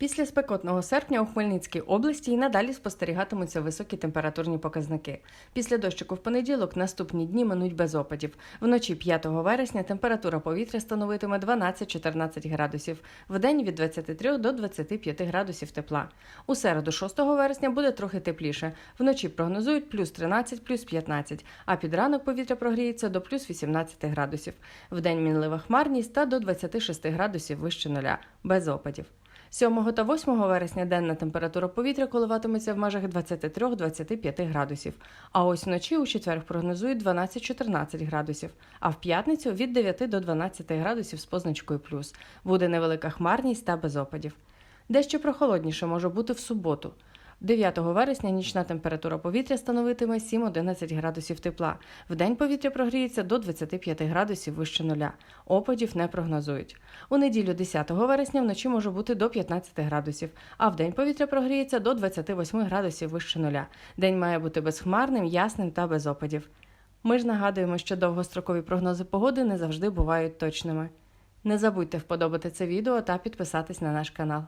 Після спекотного серпня у Хмельницькій області і надалі спостерігатимуться високі температурні показники. Після дощику в понеділок наступні дні минуть без опадів. Вночі 5 вересня температура повітря становитиме 12-14 градусів, вдень від 23 до 25 градусів тепла. У середу 6 вересня буде трохи тепліше. Вночі прогнозують плюс 13, плюс 15, а під ранок повітря прогріється до плюс 18 градусів. Вдень мінлива хмарність та до 26 градусів вище нуля, без опадів. 7 та 8 вересня денна температура повітря коливатиметься в межах 23-25 градусів. А ось вночі у четвер прогнозують 12-14 градусів, а в п'ятницю від 9 до 12 градусів з позначкою плюс. Буде невелика хмарність та без опадів. Дещо прохолодніше може бути в суботу. 9 вересня нічна температура повітря становитиме 7-11 градусів тепла. Вдень повітря прогріється до 25 градусів вище нуля. Опадів не прогнозують. У неділю 10 вересня вночі може бути до 15 градусів, а вдень повітря прогріється до 28 градусів вище нуля. День має бути безхмарним, ясним та без опадів. Ми ж нагадуємо, що довгострокові прогнози погоди не завжди бувають точними. Не забудьте вподобати це відео та підписатись на наш канал.